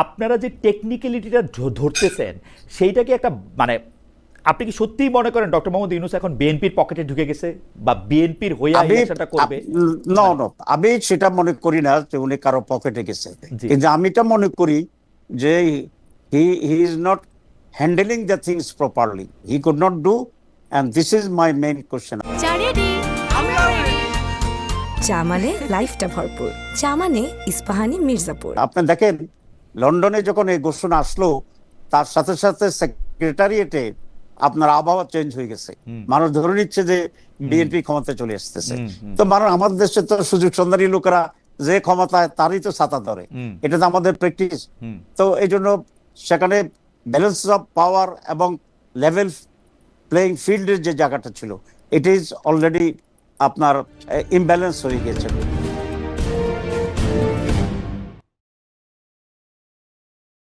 আপনারা যে টেকনিক্যালিটিটা ধরতেছেন সেইটা কি একটা মানে আপনি কি সত্যিই মনে করেন ডক্টর মোহাম্মদ ইউনুস এখন বিএনপির পকেটে ঢুকে গেছে? বা বিএনপির হয়ে আমি ইলেকশনটা করবে? নো নো আমি সেটা মনে করি না যে উনি কারও পকেটে গেছে। কিন্তু আমি এটা মনে করি যে he he is not handling the things properly. He could not do and this is my main question চা মানে লাইফটা ভরপুর। চা মানে ইস্পাহানি মির্জাপুর। আপনি দেখেন লন্ডনে যখন এই ঘোষণা আসলো তার সাথে সাথে সেক্রেটারিয়েটে আপনার আবহাওয়া চেঞ্জ হয়ে গেছে। মানুষ ধরে নিচ্ছে যে বিএনপি ক্ষমতায় চলে আসতেছে। তো মানুষ আমাদের দেশে তো সুযোগ সন্ধানী লোকেরা যে ক্ষমতায় তারই তো ছাতা ধরে। এটা তো আমাদের প্র্যাকটিস তো এই জন্য সেখানে ব্যালেন্স অফ পাওয়ার এবং লেভেল প্লেইং ফিল্ডের যে জায়গাটা ছিল ইট ইজ অলরেডি আপনার ইমব্যালেন্স হয়ে গেছে